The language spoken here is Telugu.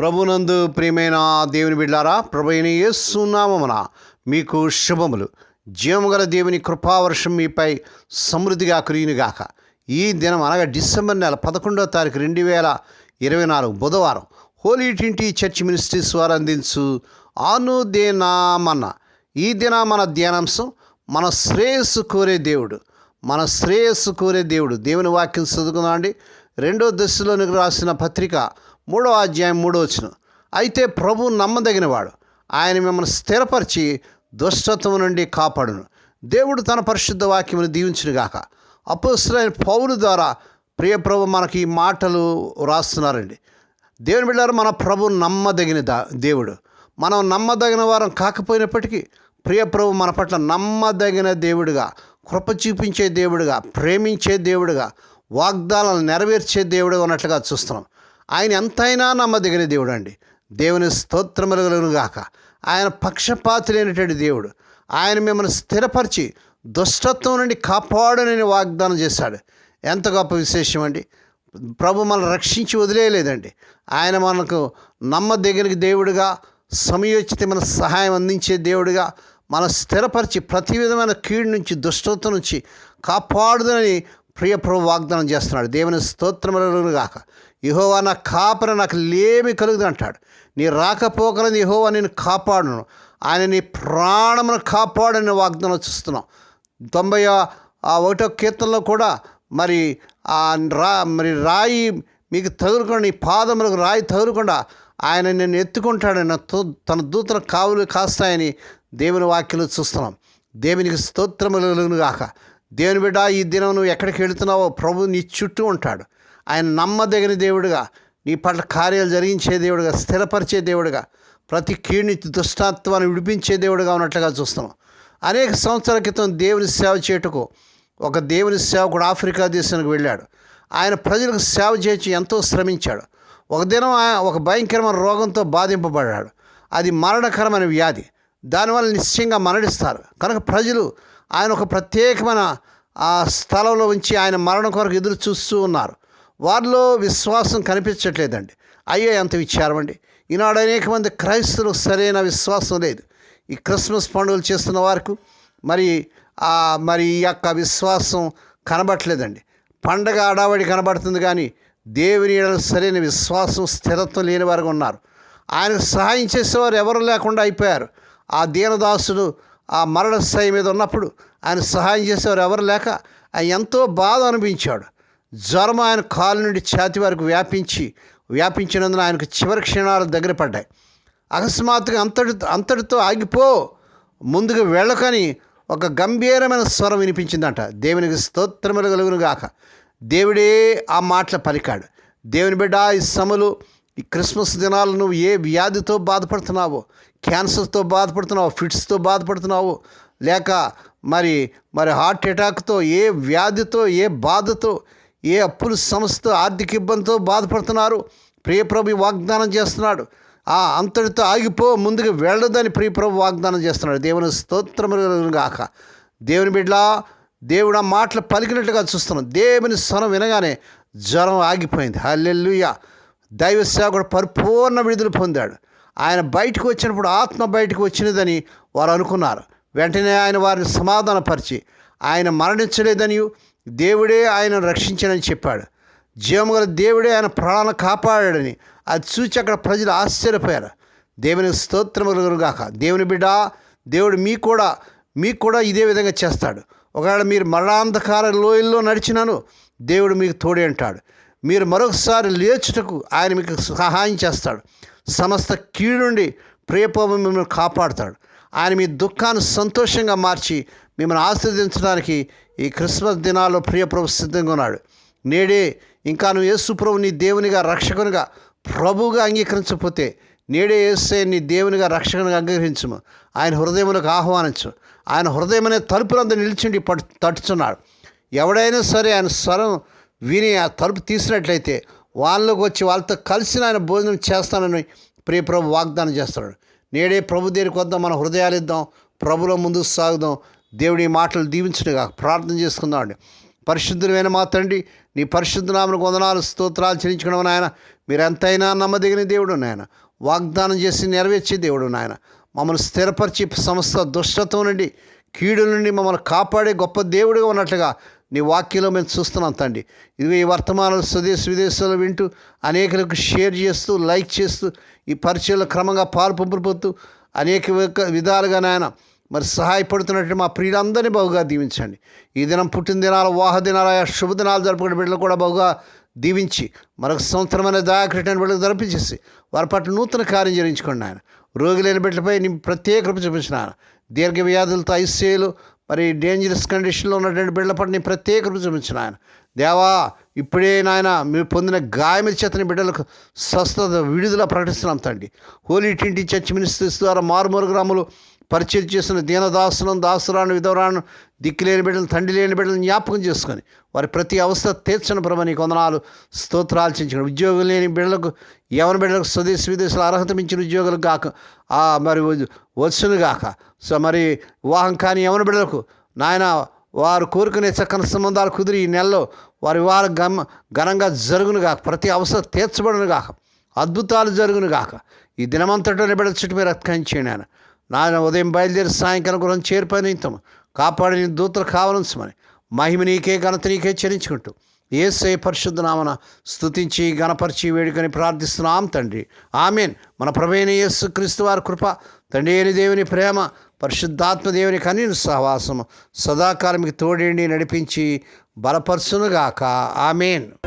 ప్రభునందు ప్రియమైన దేవుని బిడ్డారా ప్రభు అయిన యేసునామమున మీకు శుభములు. జీవముగల దేవుని కృపావర్షం మీపై సమృద్ధిగా కురియునుగాక. ఈ దినం అనగా డిసెంబర్ నెల పదకొండవ తారీఖు రెండు వేల ఇరవై నాలుగు బుధవారం హోలీ ట్వంటీ చర్చ్ మినిస్ట్రీస్ వారు అందించు ఆనుదేనామన్న ఈ దిన మన ధ్యానాంశం మన శ్రేయస్సు కోరే దేవుడు. మన శ్రేయస్సు కోరే దేవుడు. దేవుని వాక్యం చదువుకుందాం అండి రెండో దశలోనికి రాసిన పత్రిక మూడో అధ్యాయం మూడో వచ్చిన అయితే ప్రభు నమ్మదగినవాడు. ఆయన మిమ్మల్ని స్థిరపరిచి దుష్టత్వం నుండి కాపాడును. దేవుడు తన పరిశుద్ధ వాక్యమును దీవించునుగాక అపోస్తులైన పౌరు ద్వారా ప్రియ ప్రభు మనకి ఈ మాటలు రాస్తున్నారండి. దేవుని బిడ్డారు మన ప్రభు నమ్మదగిన దా దేవుడు. మనం నమ్మదగిన వారం కాకపోయినప్పటికీ ప్రియ ప్రభు మన పట్ల నమ్మదగిన దేవుడుగా కృప చూపించే దేవుడుగా ప్రేమించే దేవుడుగా వాగ్దానాలు నెరవేర్చే దేవుడు ఉన్నట్లుగా చూస్తున్నాం. ఆయన ఎంతైనా నమ్మదగిన దేవుడు అండి దేవుని స్తోత్రములను గాక. ఆయన పక్షపాతి లేనటువంటి దేవుడు. ఆయన మిమ్మల్ని స్థిరపరిచి దుష్టత్వం నుండి కాపాడనని వాగ్దానం చేశాడు. ఎంత గొప్ప విశేషం అండి. ప్రభు మనల్ని రక్షించి వదిలేయలేదండి. ఆయన మనకు నమ్మదగిన దేవుడుగా సమయోచితమైన సహాయం అందించే దేవుడిగా మన స్థిరపరిచి ప్రతి విధమైన కీడు నుంచి దుష్టత్వం నుంచి కాపాడుదని ప్రియ ప్రభు వాగ్దానం చేస్తున్నాడు. దేవుని స్తోత్రములను గాక. యహోవా నా కాపర నాకు లేమి కలుగుదు అంటాడు. నీ రాకపోకలని యహోవా నేను కాపాడును. ఆయన నీ ప్రాణమును కాపాడని వాగ్దానం చూస్తున్నాం తొంభై ఆ ఒకటో కీర్తనలో కూడా మరి ఆ రా మరి రాయి మీకు తగులుకుండా నీ పాదములకు రాయి తగులకుండా ఆయన నేను ఎత్తుకుంటాడని తన దూతల కావులు కాస్తాయని దేవుని వాక్యలు చూస్తున్నాం. దేవునికి స్తోత్రములు గాక దేవుని బిడ్డ ఈ దినం నువ్వు ఎక్కడికి వెళుతున్నావో ప్రభు నీ చుట్టూ ఉంటాడు. ఆయన నమ్మదగిన దేవుడుగా నీ పట్ల కార్యాలు జరిగించే దేవుడుగా స్థిరపరిచే దేవుడుగా ప్రతి కీడిని దుష్టత్వాన్ని విడిపించే దేవుడుగా ఉన్నట్లుగా చూస్తున్నాం. అనేక సంవత్సరాల క్రితం దేవుని సేవ చేయుటకు ఒక దేవుని సేవకుడు ఆఫ్రికా దేశానికి వెళ్ళాడు. ఆయన ప్రజలకు సేవ చేసి ఎంతో శ్రమించాడు. ఒక దినం ఆయన ఒక భయంకరమైన రోగంతో బాధింపబడ్డాడు. అది మరణకరమైన వ్యాధి. దానివల్ల నిశ్చయంగా మరణిస్తారు. కనుక ప్రజలు ఆయన ఒక ప్రత్యేకమైన ఆ స్థలంలో ఉంచి ఆయన మరణం కొరకు ఎదురు చూస్తూ ఉన్నారు. వారిలో విశ్వాసం కనిపించట్లేదండి. అయ్యో ఎంత విచారమండి ఈనాడు అనేక మంది క్రైస్తవులకు సరైన విశ్వాసం లేదు. ఈ క్రిస్మస్ పండుగలు చేస్తున్న వారికి మరి ఆ మరి ఈ యొక్క విశ్వాసం కనబట్టలేదండి పండగ అడావడి కనబడుతుంది కానీ దేవుని సరైన విశ్వాసం స్థిరత్వం లేని వారు ఉన్నారు. ఆయనకు సహాయం చేసేవారు ఎవరు లేకుండా అయిపోయారు. ఆ దీనదాసుడు ఆ మరణ స్థాయి మీద ఉన్నప్పుడు ఆయన సహాయం చేసేవారు ఎవరు లేక ఆయన ఎంతో బాధ అనిపించాడు జ్వరం ఆయన కాలు నుండి ఛాతి వరకు వ్యాపించి వ్యాపించినందున ఆయనకు చివరి క్షణాలు దగ్గర పడ్డాయి. అకస్మాత్తుగా అంతటి అంతటితో ఆగిపో ముందుకు వెళ్ళకని ఒక గంభీరమైన స్వరం వినిపించిందంట. దేవునికి స్తోత్రములు కలుగును గాక. దేవుడే ఆ మాటల పలికాడు. దేవుని బిడ్డ ఈ సమలు ఈ క్రిస్మస్ దినాలు నువ్వు ఏ వ్యాధితో బాధపడుతున్నావో క్యాన్సర్తో బాధపడుతున్నావు ఫిట్స్తో బాధపడుతున్నావు లేక మరి మరి హార్ట్ అటాక్తో ఏ వ్యాధితో ఏ బాధతో ఏ అప్పులు సంస్థ ఆర్థిక ఇబ్బందితో బాధపడుతున్నారు? ప్రియప్రభు వాగ్దానం చేస్తున్నాడు. ఆ అంతటితో ఆగిపో ముందుకు వెళ్ళదని ప్రియప్రభు వాగ్దానం చేస్తున్నాడు. దేవుని స్తోత్రములు గాక. దేవుని బిడ్డలా దేవుడు ఆ మాటలు పలికినట్టుగా చూస్తున్నాం దేవుని స్వరం వినగానే జ్వరం ఆగిపోయింది. హల్లెల్లుయ దైవ సేవకుడు పరిపూర్ణ విడుదల పొందాడు. ఆయన బయటకు వచ్చినప్పుడు ఆత్మ బయటకు వచ్చినదని వారు అనుకున్నారు. వెంటనే ఆయన వారిని సమాధానపరిచి ఆయన మరణించలేదని దేవుడే ఆయన రక్షించనని చెప్పాడు. జీవముగల దేవుడే ఆయన ప్రాణాలను కాపాడాడని. అది చూచి అక్కడ ప్రజలు ఆశ్చర్యపోయారు. దేవుని స్తోత్రములు గాక దేవుని బిడ్డ దేవుడు మీ కూడా మీకు కూడా ఇదే విధంగా చేస్తాడు. ఒకవేళ మీరు మరణాంధకార లోయల్లో నడిచినాను దేవుడు మీకు తోడే అంటాడు మీరు మరొకసారి లేచుటకు ఆయన మీకు సహాయం చేస్తాడు. సమస్త కీడు నుండి ప్రియపోమ మిమ్మల్ని కాపాడుతాడు. ఆయన మీ దుఃఖాన్ని సంతోషంగా మార్చి మిమ్మల్ని ఆస్వాదించడానికి ఈ క్రిస్మస్ దినాల్లో ప్రియప్రభు సిద్ధంగా ఉన్నాడు. నేడే ఇంకా నువ్వు యేసుప్రభు నీ దేవునిగా రక్షకునిగా ప్రభువుగా అంగీకరించకపోతే నేడే వేసే నీ దేవునిగా రక్షకునిగా అంగీకరించము. ఆయన హృదయములకు ఆహ్వానించు. ఆయన హృదయమనే అనే తలుపులంతా నిలిచిండి పట్టు తట్టుచున్నాడు ఎవడైనా సరే ఆయన స్వరం విని ఆ తలుపు తీసినట్లయితే వాళ్ళకి వచ్చి వాళ్ళతో కలిసి ఆయన భోజనం చేస్తానని ప్రియ ప్రభు వాగ్దానం చేస్తున్నాడు. నేడే ప్రభు దేనికి వద్దాం మన హృదయాలు ఇద్దాం ప్రభులో ముందుకు సాగుదాం దేవుడి మాటలు దీవించుగా ప్రార్థన చేసుకుందామండి. పరిశుద్ధులైన మా తండ్రి నీ పరిశుద్ధనామను వందనాలు స్తోత్రాలు చెల్లించుకున్నావు నాయన. మీరెంతైనా నమ్మదగిన దేవుడు నాయన. వాగ్దానం చేసి నెరవేర్చే దేవుడు నాయన. మమ్మల్ని స్థిరపరిచి సమస్త దుష్టత్వం నుండి కీడు నుండి మమ్మల్ని కాపాడే గొప్ప దేవుడిగా ఉన్నట్లుగా నీ వాక్యంలో మేము చూస్తున్నాం తండ్రి. ఇవి ఈ వర్తమానాలు స్వదేశ విదేశాలు వింటూ అనేకులకు షేర్ చేస్తూ లైక్ చేస్తూ ఈ పరిచయంలో క్రమంగా పాలు పంపుతూ అనేక విధాలుగా నాయన మరి సహాయపడుతున్నట్టు మా ప్రియులందరినీ బహుగా దీవించండి. ఈ దినం పుట్టిన వాహదినాలు శుభదినాలు జరుపుకునే బిడ్డలు కూడా బహుగా దీవించి మరొక సంవత్సరమైన దయాకృటైన బిడ్డలకు జరిపించేసి వారి పట్ల నూతన కార్యం జరిగించుకోండి ఆయన రోగి లేని బిడ్డలపై నీ ప్రత్యేక కృప చూపించిన ఆయన దీర్ఘ వ్యాధులతో ఐసీఏలు మరి డేంజరస్ కండిషన్లో ఉన్నటువంటి బిడ్డల పట్ల నీ ప్రత్యేక కృప చూపించిన ఆయన దేవా ఇప్పుడే నాయన మీరు పొందిన గాయమి చేతని బిడ్డలకు స్వస్థత విడుదల ప్రకటిస్తున్నాం తండ్రి. హోలీ టింటి చర్చ్ మినిస్ట్రీస్ ద్వారా మారుమూరు గ్రాములు పరిచయం చేసిన దీనదాసులను దాసురాను విధవరాను దిక్కులేని బిడ్డలు తండ్రి లేని బిడ్డలను జ్ఞాపకం చేసుకొని వారి ప్రతి అవస్థ తీర్చని ప్రభు కొందనాలు స్తోత్రాలు చించిన ఉద్యోగం లేని బిడ్డలకు యవన బిడ్డలకు స్వదేశ విదేశాల అర్హత మించిన ఉద్యోగాలు కాక మరి వచ్చును గాక. సో మరి వివాహం కాని యవన బిడ్డలకు నాయన వారు కోరుకునే చక్కని సంబంధాలు కుదిరి ఈ నెలలో వారి వివాహ గమ ఘనంగా జరుగును గాక ప్రతి అవసరం తీర్చబడును గాక అద్భుతాలు జరుగును గాక. ఈ దినమంతటో బిడ్డల చుట్టూ మీరు అత్కంచేయండి ఆయన నాయన ఉదయం బయలుదేరి సాయంకాలం గురించి చేరిపోయిన ఇంతం కాపాడిన దూతలు కావాల్సమని మహిమ నీకే ఘనత నీకే చెల్లించుకుంటూ ఏసే పరిశుద్ధ నామన స్థుతించి గణపరిచి వేడుకని ప్రార్థిస్తున్నాం తండ్రి. ఆమెన్. మన ప్రభైన యేసు క్రీస్తు వారి కృప తండ్రి అయిన దేవుని ప్రేమ పరిశుద్ధాత్మ దేవుని కనీన సహవాసము సదాకాలం మీకు తోడేండి నడిపించి బలపరుచునుగాక. ఆమెన్.